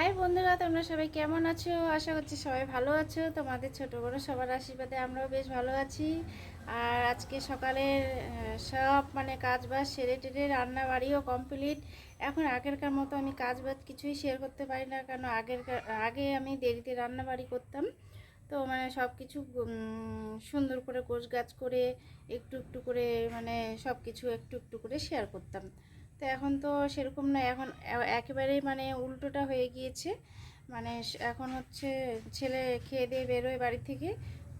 High বন্ধুরা, তোমরা সবাই কেমন আছো? আশা করছি সবাই ভালো আছো। তোমাদের ছোট বড় সবার আশীর্বাদে আমরাও বেশ ভালো আছি। আর আজকে সকালের সব মানে কাজ বাজ সেরে টেরে রান্না বাড়িও কমপ্লিট এখন আগেরকার মতো আমি কাজ বাজ কিছুই শেয়ার করতে পারি না, কারণ আগের, আগে আমি দেরিতে রান্না বাড়ি করতাম। তো মানে সব কিছু সুন্দর করে গোছ গাছ করে একটু একটু করে মানে সব কিছু একটু একটু করে শেয়ার করতাম। তো এখন তো সেরকম না, এখন একেবারেই মানে উল্টোটা হয়ে গিয়েছে। মানে এখন হচ্ছে ছেলে খেয়ে দিয়ে বেরোয় বাড়ি থেকে।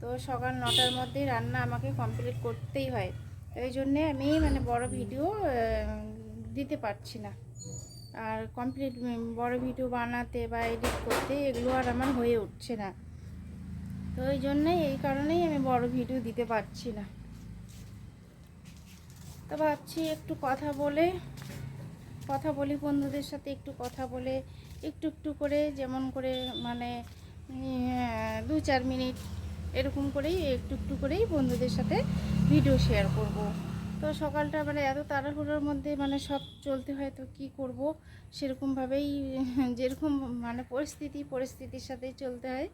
তো সকাল নটার মধ্যেই রান্না আমাকে কমপ্লিট করতেই হয়। এই জন্যে আমি মানে বড় ভিডিও দিতে পারছি না। আর কমপ্লিট বড় ভিডিও বানাতে বা এডিট করতে এগুলো আর আমার হয়ে উঠছে না। তো এই জন্যেই এই কারণেই আমি বড় ভিডিও দিতে পারছি না। তো ভাবছি একটু কথা বলে কথা বলি বন্ধুদের সাথে, একটু কথা বলে, একটু একটু করে, যেমন করে মানে দু চার মিনিট এরকম করেই, একটু একটু করেই বন্ধুদের সাথে ভিডিও শেয়ার করব। তো সকালটা মানে এত তাড়াহুড়োর মধ্যে মানে সব চলতে হয়, তো কী করব? সেরকমভাবেই, যেরকম মানে পরিস্থিতি, পরিস্থিতির সাথেই চলতে হয়।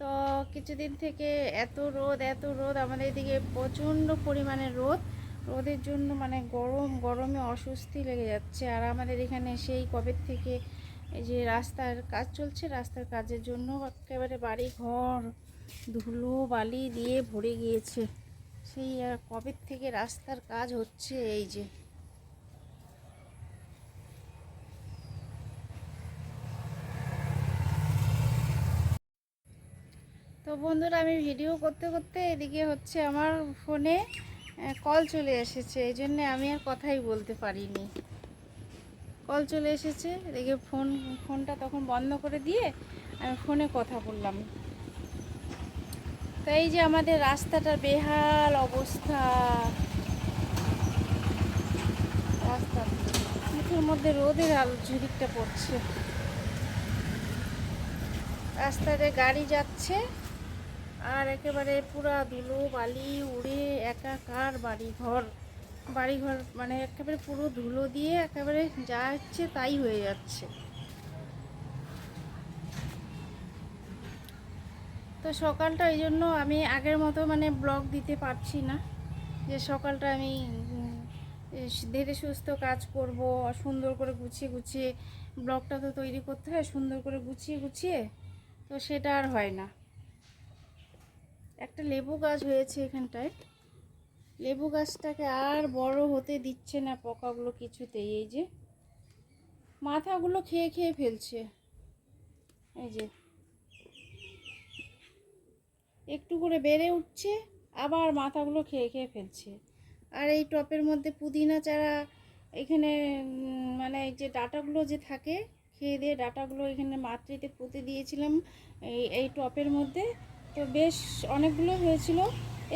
তো কিছুদিন থেকে এত রোদ এত রোদ, আমাদের এদিকে প্রচণ্ড পরিমাণে রোদ। রোদের জন্য মানে গরম, গরমে অস্বস্তি লেগে যাচ্ছে। আর আমাদের এখানে সেই কবে থেকে এই যে রাস্তার কাজ চলছে, রাস্তার কাজের জন্য একেবারে বাড়ি ঘর, ধুলো, বালি দিয়ে ভরে গিয়েছে। সেই আর কবে থেকে রাস্তার কাজ হচ্ছে এই যে। তো বন্ধুরা, আমি ভিডিও করতে করতে এদিকে হচ্ছে আমার ফোনে কল চলে এসেছে, এই জন্যে আমি আর কথাই বলতে পারিনি। কল চলে এসেছে, দেখে ফোন, ফোনটা তখন বন্ধ করে দিয়ে আমি ফোনে কথা বললাম। তো এই যে আমাদের রাস্তাটার বেহাল অবস্থা। রাস্তা, মুখের মধ্যে রোদের আলো ঝুড়িটা পড়ছে। রাস্তাতে গাড়ি যাচ্ছে। আর একেবারে পুরা ধুলো বালি, উড়ে, একাকার বাড়ি ঘর বাড়ি ঘর মানে একেবারে পুরো ধুলো দিয়ে একেবারে যা হচ্ছে তাই হয়ে যাচ্ছে। তো সকালটা এই জন্য আমি আগের মতো মানে ব্লগ দিতে পারছি না। যে সকালটা আমি ধীরে সুস্থ কাজ করব, সুন্দর করে গুছিয়ে গুছিয়ে ব্লগটা তো তৈরি করতে হয়, সুন্দর করে গুছিয়ে গুছিয়ে, তো সেটা আর হয় না। একটা লেবু গাছ হয়েছে এখানটায়। লেবু গাছটাকে আর বড় হতে দিচ্ছে না পোকাগুলো কিছুতেই। এই যে, মাথাগুলো খেয়ে খেয়ে ফেলছে। এই যে, একটু করে বেড়ে উঠছে, আবার মাথাগুলো খেয়ে খেয়ে ফেলছে। আর এই টপের মধ্যে পুদিনা চারা, এখানে মানে যে ডাটাগুলো যে থাকে, খেয়ে দিয়ে ডাটাগুলো এখানে মাতৃতে পুঁতে দিয়েছিলাম, এই এই টপের মধ্যে। তো বেশ অনেকগুলো হয়েছিল।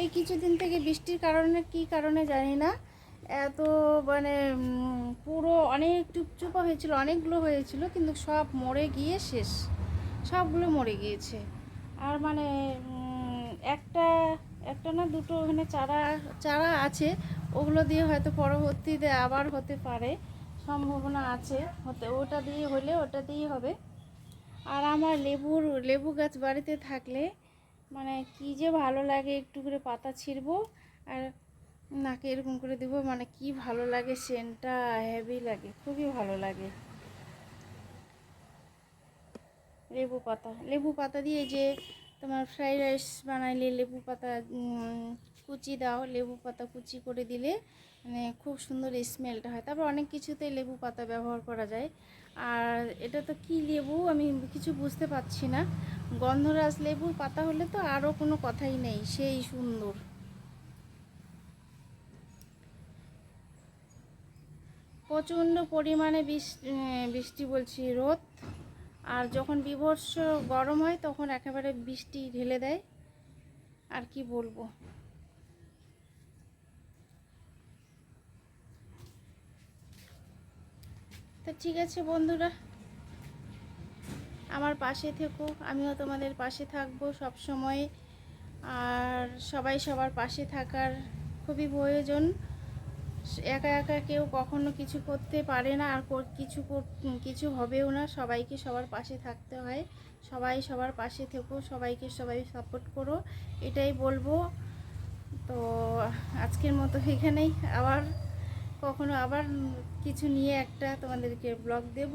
এই কিছুদিন থেকে বৃষ্টির কারণে, কি কারণে জানি না। এত মানে পুরো অনেক চুপচুপা হয়েছিল, অনেকগুলো হয়েছিল, কিন্তু সব মরে গিয়ে শেষ। সবগুলো মরে গিয়েছে। আর মানে একটা একটা না দুটো ওখানে চারা চারা আছে। ওগুলো দিয়ে হয়তো পরবর্তীতে আবার হতে পারে, সম্ভাবনা আছে। হতে, ওটা দিয়ে হলে ওটা দিয়ে হবে। আর আমার লেবুর, লেবু গাছ বাড়িতে থাকলে মানে কি যে ভালো লাগে, একটু করে পাতা ছিঁড়বো আর নাকে এরকম করে দেবো মানে কি ভালো লাগে সেন্টটা হেভি লাগে, খুবই ভালো লাগে। লেবু পাতা লেবু পাতা দিয়ে যে তোমার ফ্রাইড রাইস বানাইলে লেবু পাতা কুচি দাও, লেবু পাতা কুচি করে দিলে মানে খুব সুন্দর স্মেলটা হয়। তারপর অনেক কিছুতে লেবু পাতা ব্যবহার করা যায়। আর এটা তো কি লেবু আমি কিছু বুঝতে পারছি না। গন্ধরাজ লেবুর পাতা হলে তো আরও কোনো কথাই নেই, সেই সুন্দর। প্রচণ্ড পরিমাণে বৃষ্টি বলছি, রোদ। আর যখন বিভৎস গরম হয়, তখন একেবারে বৃষ্টি ঢেলে দেয়। আর কি বলব? তো ঠিক আছে বন্ধুরা। আমার পাশে থেকো আমিও তোমাদের পাশে থাকব সব সময় আর সবাই সবার পাশে থাকার খুবই প্রয়োজন। একা একা কেউ কখনো কিছু করতে পারে না, আর কিছু কিছু হবেও না। সবাইকে সবার পাশে থাকতে হয়। সবাই সবার পাশে থেকো, সবাইকে সবাই সাপোর্ট করো, এটাই বলব। তো আজকের মতো এখানেই। আবার কখনো আবার কিছু নিয়ে একটা তোমাদেরকে ব্লগ দেব।